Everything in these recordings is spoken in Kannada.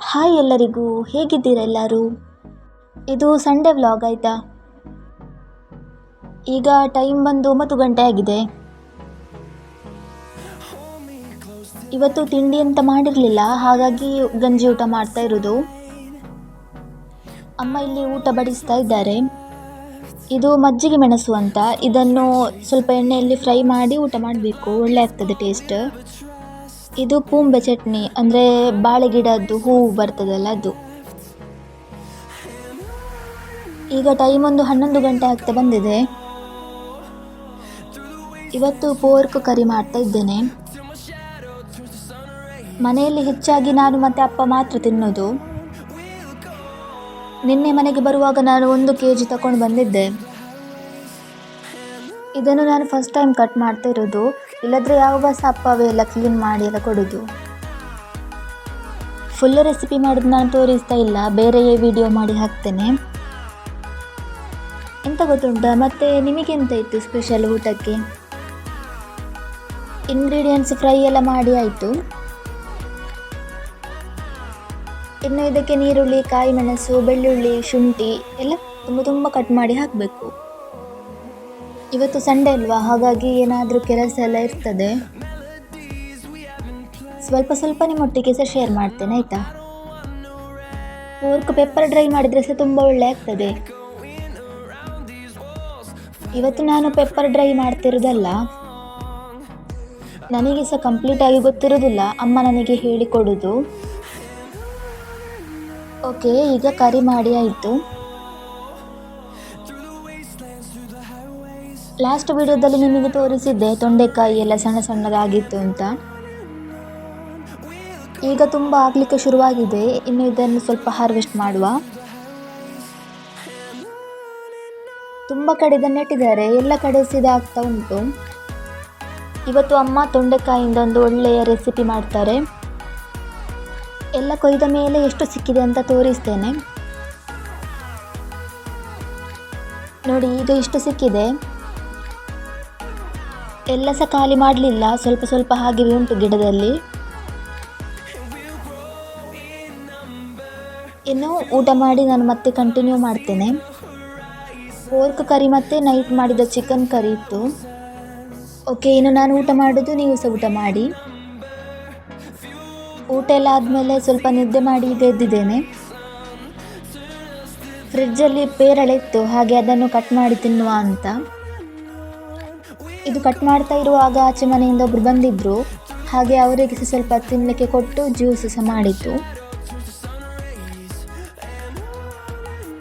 ಹಾಯ್ ಎಲ್ಲರಿಗೂ, ಹೇಗಿದ್ದೀರಾ ಎಲ್ಲರೂ? ಇದು ಸಂಡೇ ವ್ಲಾಗ್ ಆಯಿತಾ? ಈಗ ಟೈಮ್ ಬಂದು ಒಂಬತ್ತು ಗಂಟೆ ಆಗಿದೆ. ಇವತ್ತು ತಿಂಡಿ ಅಂತ ಮಾಡಿರಲಿಲ್ಲ, ಹಾಗಾಗಿ ಗಂಜಿ ಊಟ ಮಾಡ್ತಾ ಇರೋದು. ಅಮ್ಮ ಇಲ್ಲಿ ಊಟ ಬಡಿಸ್ತಾ ಇದ್ದಾರೆ. ಇದು ಮಜ್ಜಿಗೆ ಮೆಣಸು ಅಂತ. ಇದನ್ನು ಸ್ವಲ್ಪ ಎಣ್ಣೆಯಲ್ಲಿ ಫ್ರೈ ಮಾಡಿ ಊಟ ಮಾಡಬೇಕು. ಒಳ್ಳೆ ಆಗ್ತದೆ ಟೇಸ್ಟ್. ಇದು ಪೂಂಬೆ ಚಟ್ನಿ, ಅಂದರೆ ಬಾಳೆ ಗಿಡದ್ದು ಹೂವು ಬರ್ತದಲ್ಲ ಅದು. ಈಗ ಟೈಮ್ ಒಂದು ಹನ್ನೊಂದು ಗಂಟೆ ಆಗ್ತಾ ಬಂದಿದೆ. ಇವತ್ತು ಪೋರ್ಕ್ ಕರಿ ಮಾಡ್ತಾ ಇದ್ದೇನೆ. ಮನೆಯಲ್ಲಿ ಹೆಚ್ಚಾಗಿ ನಾನು ಮತ್ತು ಅಪ್ಪ ಮಾತ್ರ ತಿನ್ನೋದು. ನಿನ್ನೆ ಮನೆಗೆ ಬರುವಾಗ ನಾನು ಒಂದು ಕೆ ಜಿ ತಗೊಂಡು ಬಂದಿದ್ದೆ. ಇದನ್ನು ನಾನು ಫಸ್ಟ್ ಟೈಮ್ ಕಟ್ ಮಾಡ್ತಾ ಇರೋದು. ಇಲ್ಲದ್ರೆ ಯಾವ ಬಸ್ ಅಪ್ಪವೇ ಎಲ್ಲ ಕ್ಲೀನ್ ಮಾಡಿ ಎಲ್ಲ ಕೊಡೋದು. ಫುಲ್ ರೆಸಿಪಿ ಮಾಡೋದು ನಾನು ತೋರಿಸ್ತಾ ಇಲ್ಲ ಬೇರೆಯೇ ವಿಡಿಯೋ ಮಾಡಿ ಹಾಕ್ತೇನೆ. ಎಂತ ಗೊತ್ತುಂಟಾ? ಮತ್ತು ನಿಮಗೆಂತ ಇತ್ತು ಸ್ಪೆಷಲ್ ಊಟಕ್ಕೆ? ಇಂಗ್ರೀಡಿಯೆಂಟ್ಸ್ ಫ್ರೈ ಎಲ್ಲ ಮಾಡಿ ಆಯಿತು. ಇನ್ನು ಇದಕ್ಕೆ ನೀರುಳ್ಳಿ ಕಾಯಿ ಮೆಣಸು ಬೆಳ್ಳುಳ್ಳಿ, ಶುಂಠಿ ಎಲ್ಲ ತುಂಬ ತುಂಬ ಕಟ್ ಮಾಡಿ ಹಾಕಬೇಕು. ಇವತ್ತು ಸಂಡೇ ಅಲ್ವಾ? ಹಾಗಾಗಿ ಏನಾದರೂ ಕೆಲಸ ಎಲ್ಲ ಇರ್ತದೆ. ಸ್ವಲ್ಪ ಸ್ವಲ್ಪ ನಿಮ್ಮೊಟ್ಟಿಗೆ ಸಹ ಶೇರ್ ಮಾಡ್ತೇನೆ, ಆಯಿತಾ? ಪೂರ್ಕ್ ಪೆಪ್ಪರ್ ಡ್ರೈ ಮಾಡಿದರೆ ಸಹ ತುಂಬ ಒಳ್ಳೆ ಆಗ್ತದೆ. ಇವತ್ತು ನಾನು ಪೆಪ್ಪರ್ ಡ್ರೈ ಮಾಡ್ತಿರೋದಲ್ಲ, ನನಗೆ ಸಹ ಕಂಪ್ಲೀಟಾಗಿ ಗೊತ್ತಿರೋದಿಲ್ಲ. ಅಮ್ಮ ನನಗೆ ಹೇಳಿಕೊಡೋದು. ಓಕೆ ಈಗ ಕರಿ ಮಾಡಿ, ಆಯಿತು. ಲಾಸ್ಟ್ ವಿಡಿಯೋದಲ್ಲಿ ನಿಮಗೆ ತೋರಿಸಿದ್ದೆ ತೊಂಡೆಕಾಯಿ ಎಲ್ಲ ಸಣ್ಣ ಸಣ್ಣದಾಗಿತ್ತು ಅಂತ. ಈಗ ತುಂಬ ಆಗಲಿಕ್ಕೆ ಶುರುವಾಗಿದೆ. ಇನ್ನು ಇದನ್ನು ಸ್ವಲ್ಪ ಹಾರ್ವೆಸ್ಟ್ ಮಾಡುವ. ತುಂಬ ಕಡೆ ಇದನ್ನು ನೆಟ್ಟಿದ್ದಾರೆ. ಎಲ್ಲ ಕಡೆ ಸಿದಾಗ್ತಾ ಉಂಟು. ಇವತ್ತು ಅಮ್ಮ ತೊಂಡೆಕಾಯಿಂದ ಒಂದು ಒಳ್ಳೆಯ ರೆಸಿಪಿ ಮಾಡ್ತಾರೆ. ಎಲ್ಲ ಕೊಯ್ದ ಮೇಲೆ ಎಷ್ಟು ಸಿಕ್ಕಿದೆ ಅಂತ ತೋರಿಸ್ತೇನೆ. ನೋಡಿ ಇದು ಇಷ್ಟು ಸಿಕ್ಕಿದೆ. ಎಲ್ಲ ಸಹ ಖಾಲಿ ಮಾಡಲಿಲ್ಲ. ಸ್ವಲ್ಪ ಸ್ವಲ್ಪ ಹಾಗೆ ಉಂಟು ಗಿಡದಲ್ಲಿ. ಇನ್ನು ಊಟ ಮಾಡಿ ನಾನು ಮತ್ತೆ ಕಂಟಿನ್ಯೂ ಮಾಡ್ತೇನೆ. ಪೋರ್ಕ್ ಕರಿ ಮತ್ತು ನೈಟ್ ಮಾಡಿದ ಚಿಕನ್ ಕರಿ ಇತ್ತು. ಓಕೆ ಇನ್ನು ನಾನು ಊಟ ಮಾಡೋದು, ನೀವು ಸಹ ಊಟ ಮಾಡಿ. ಊಟ ಎಲ್ಲ ಆದಮೇಲೆ ಸ್ವಲ್ಪ ನಿದ್ದೆ ಮಾಡಿ ಈಗ ಎದ್ದಿದ್ದೇನೆ. ಫ್ರಿಡ್ಜಲ್ಲಿ ಪೇರಳೆ ಇತ್ತು, ಹಾಗೆ ಅದನ್ನು ಕಟ್ ಮಾಡಿ ತಿನ್ನುವ ಅಂತ. ಇದು ಕಟ್ ಮಾಡ್ತಾ ಇರುವಾಗ ಆಚೆ ಮನೆಯಿಂದ ಒಬ್ರು ಬಂದಿದ್ರು. ಹಾಗೆ ಅವರಿಗೆ ಸಹ ಸ್ವಲ್ಪ ತಿನ್ನಲಿಕ್ಕೆ ಕೊಟ್ಟು ಜ್ಯೂಸ್ ಸಹ ಮಾಡಿತ್ತು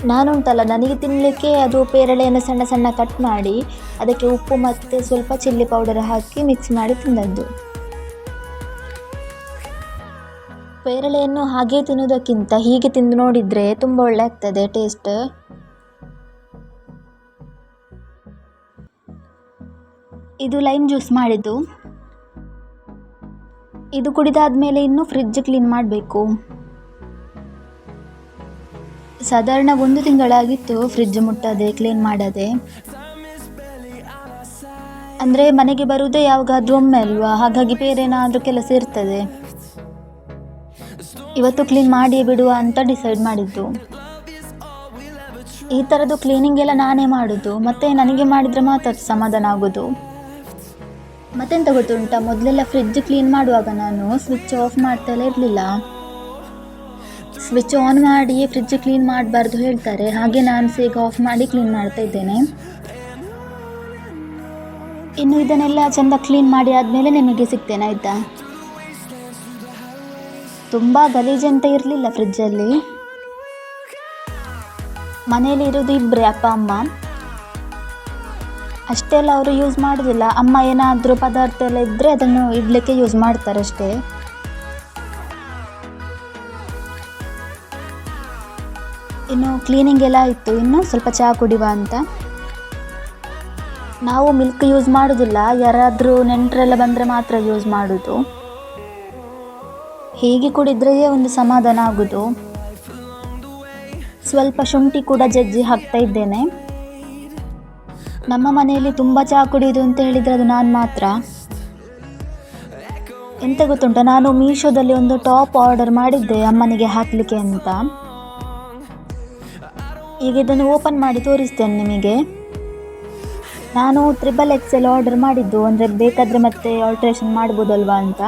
ನಾನುಂಟಲ್ಲ, ನನಗೆ ತಿನ್ನಲಿಕ್ಕೆ ಅದು ಪೇರಳೆಯನ್ನು ಸಣ್ಣ ಸಣ್ಣ ಕಟ್ ಮಾಡಿ, ಅದಕ್ಕೆ ಉಪ್ಪು ಮತ್ತು ಸ್ವಲ್ಪ ಚಿಲ್ಲಿ ಪೌಡರ್ ಹಾಕಿ ಮಿಕ್ಸ್ ಮಾಡಿ ತಿಂದದ್ದು. ಪೇರಳೆಯನ್ನು ಹಾಗೆ ತಿನ್ನೋದಕ್ಕಿಂತ ಹೀಗೆ ತಿಂದು ನೋಡಿದರೆ ತುಂಬ ಒಳ್ಳೆ ಆಗ್ತದೆ ಟೇಸ್ಟ್ ಇದು ಲೈಮ್ ಜ್ಯೂಸ್ ಮಾಡಿದ್ದು. ಇದು ಕುಡಿದಾದ್ಮೇಲೆ ಇನ್ನು ಫ್ರಿಜ್ ಕ್ಲೀನ್ ಮಾಡಬೇಕು. ಸಾಧಾರಣ ಒಂದು ತಿಂಗಳಾಗಿತ್ತು ಫ್ರಿಜ್ ಮುಟ್ಟದೆ, ಕ್ಲೀನ್ ಮಾಡದೆ. ಅಂದರೆ ಮನೆಗೆ ಬರುವುದೇ ಯಾವಾಗಾದ್ರೂ ಒಮ್ಮೆ ಅಲ್ವಾ? ಹಾಗಾಗಿ ಬೇರೆ ಏನಾದರೂ ಕೆಲಸ ಇರ್ತದೆ. ಇವತ್ತು ಕ್ಲೀನ್ ಮಾಡಿ ಬಿಡುವ ಅಂತ ಡಿಸೈಡ್ ಮಾಡಿದ್ದು. ಈ ಥರದ್ದು ಕ್ಲೀನಿಂಗ್ ಎಲ್ಲ ನಾನೇ ಮಾಡೋದು. ಮತ್ತು ನನಗೆ ಮಾಡಿದರೆ ಮಾತ್ರ ಸಮಾಧಾನ ಆಗೋದು. ಮತ್ತೆಂತ ಗೊತ್ತುಂಟಾ ಮೊದಲೆಲ್ಲ ಫ್ರಿಜ್ ಕ್ಲೀನ್ ಮಾಡುವಾಗ ನಾನು ಸ್ವಿಚ್ ಆಫ್ ಮಾಡ್ತಲೇ ಇರಲಿಲ್ಲ. ಸ್ವಿಚ್ ಆನ್ ಮಾಡಿ ಫ್ರಿಜ್ ಕ್ಲೀನ್ ಮಾಡಬಾರ್ದು ಹೇಳ್ತಾರೆ. ಹಾಗೆ ನಾನು ಸಹ ಆಫ್ ಮಾಡಿ ಕ್ಲೀನ್ ಮಾಡ್ತಾ ಇದ್ದೇನೆ. ಇನ್ನು ಇದನ್ನೆಲ್ಲ ಚೆಂದ ಕ್ಲೀನ್ ಮಾಡಿ ಆದಮೇಲೆ ನಿಮಗೆ ಸಿಗ್ತೇನೆ, ಆಯಿತಾ? ತುಂಬ ಗಲೀಜಂತ ಇರಲಿಲ್ಲ ಫ್ರಿಜ್ಜಲ್ಲಿ ಮನೆಯಲ್ಲಿ ಇರೋದು ಇಬ್ಬರೇ ಅಪ್ಪ, ಅಮ್ಮ. ಅಷ್ಟೆಲ್ಲ ಅವರು ಯೂಸ್ ಮಾಡೋದಿಲ್ಲ. ಅಮ್ಮ ಏನಾದರೂ ಪದಾರ್ಥ ಎಲ್ಲ ಇದ್ದರೆ ಅದನ್ನು ಇಡಲಿಕ್ಕೆ ಯೂಸ್ ಮಾಡ್ತಾರೆ ಅಷ್ಟೇ. ಇನ್ನು ಕ್ಲೀನಿಂಗ್ ಎಲ್ಲ ಇತ್ತು ಇನ್ನು ಸ್ವಲ್ಪ ಚಹಾ ಕುಡಿವ ಅಂತ. ನಾವು ಮಿಲ್ಕ್ ಯೂಸ್ ಮಾಡೋದಿಲ್ಲ. ಯಾರಾದರೂ ನೆಂಟರೆಲ್ಲ ಬಂದರೆ ಮಾತ್ರ ಯೂಸ್ ಮಾಡೋದು. ಹೀಗೆ ಕುಡಿದ್ರೆ ಒಂದು ಸಮಾಧಾನ ಆಗೋದು. ಸ್ವಲ್ಪ ಶುಂಠಿ ಕೂಡ ಜಜ್ಜಿ ಹಾಕ್ತಾ ಇದ್ದೇನೆ. ನಮ್ಮ ಮನೆಯಲ್ಲಿ ತುಂಬ ಚಹಾ ಕುಡಿಯೋದು ಅಂತ ಹೇಳಿದರೆ ಅದು ನಾನು ಮಾತ್ರ. ಎಂತ ಗೊತ್ತುಂಟ? ನಾನು ಮೀಶೋದಲ್ಲಿ ಒಂದು ಟಾಪ್ ಆರ್ಡರ್ ಮಾಡಿದ್ದೆ, ಅಮ್ಮನಿಗೆ ಹಾಕಲಿಕ್ಕೆ ಅಂತ. ಈಗ ಇದನ್ನು ಓಪನ್ ಮಾಡಿ ತೋರಿಸ್ತೇನೆ ನಿಮಗೆ. ನಾನು ತ್ರಿಬಲ್ ಎಕ್ಸೆಲ್ ಆರ್ಡರ್ ಮಾಡಿದ್ದು, ಅಂದರೆ ಬೇಕಾದರೆ ಮತ್ತೆ ಆಲ್ಟ್ರೇಷನ್ ಮಾಡ್ಬೋದಲ್ವಾ ಅಂತ.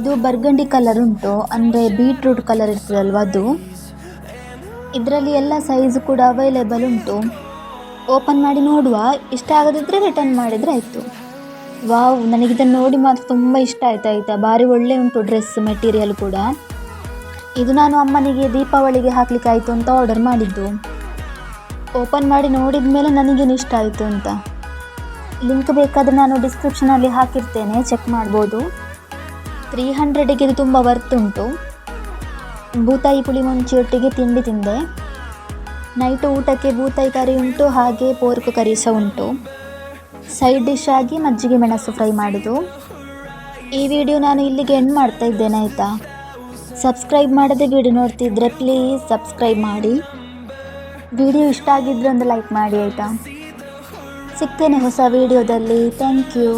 ಇದು ಬರ್ಗಂಡಿ ಕಲರ್ ಉಂಟು, ಅಂದರೆ ಬೀಟ್ರೂಟ್ ಕಲರ್ ಇರ್ತದಲ್ವ ಅದು. ಇದರಲ್ಲಿ ಎಲ್ಲ ಸೈಜ್ ಕೂಡ ಅವೈಲೇಬಲ್ ಉಂಟು. ಓಪನ್ ಮಾಡಿ ನೋಡುವ. ಇಷ್ಟ ಆಗದಿದ್ದರೆ ರಿಟರ್ನ್ ಮಾಡಿದರೆ ಆಯಿತು. ವಾವ್ ನನಗಿದನ್ನು ನೋಡಿ ಮಾತ್ರ ತುಂಬ ಇಷ್ಟ ಆಯ್ತು ಆಯಿತಾ? ಭಾರಿ ಒಳ್ಳೆ ಉಂಟು ಡ್ರೆಸ್ ಮೆಟೀರಿಯಲ್ ಕೂಡ. ಇದು ನಾನು ಅಮ್ಮನಿಗೆ ದೀಪಾವಳಿಗೆ ಹಾಕ್ಲಿಕ್ಕೆ ಆಯಿತು ಅಂತ ಆರ್ಡರ್ ಮಾಡಿದ್ದು. ಓಪನ್ ಮಾಡಿ ನೋಡಿದ ಮೇಲೆ ನನಗೇನು ಇಷ್ಟ ಆಯಿತು ಅಂತ. ಲಿಂಕ್ ಬೇಕಾದರೆ ನಾನು ಡಿಸ್ಕ್ರಿಪ್ಷನಲ್ಲಿ ಹಾಕಿರ್ತೇನೆ ಚೆಕ್ ಮಾಡ್ಬೋದು. ತ್ರೀ ಹಂಡ್ರೆಡಿಗೆ ಇದು ತುಂಬ ವರ್ತ್ ಉಂಟು. ಬೂತಾಯಿ ಪುಳಿ ಮುಂಚಿಯೊಟ್ಟಿಗೆ ತಿಂಡಿ ತಿಂದೆ. ನೈಟು ಊಟಕ್ಕೆ ಬೂತಾಯಿ ಕರಿ ಉಂಟು, ಹಾಗೆ ಪೋರ್ಕ್ ಕರಿ ಸಹ ಉಂಟು. ಸೈಡ್ ಡಿಶ್ ಆಗಿ ಮಜ್ಜಿಗೆ ಮೆಣಸು ಫ್ರೈ ಮಾಡೋದು. ಈ ವಿಡಿಯೋ ನಾನು ಇಲ್ಲಿಗೆ ಎಂಡ್ ಮಾಡ್ತಾ ಇದ್ದೇನೆ, ಆಯಿತಾ? ಸಬ್ಸ್ಕ್ರೈಬ್ ಮಾಡದೆ ವಿಡಿಯೋ ನೋಡ್ತಿದ್ರೆ ಪ್ಲೀಸ್ ಸಬ್ಸ್ಕ್ರೈಬ್ ಮಾಡಿ. ವಿಡಿಯೋ ಇಷ್ಟ ಆಗಿದ್ರೆ ಒಂದು ಲೈಕ್ ಮಾಡಿ, ಆಯಿತಾ? ಸಿಗ್ತೇನೆ ಹೊಸ ವಿಡಿಯೋದಲ್ಲಿ ಥ್ಯಾಂಕ್ ಯು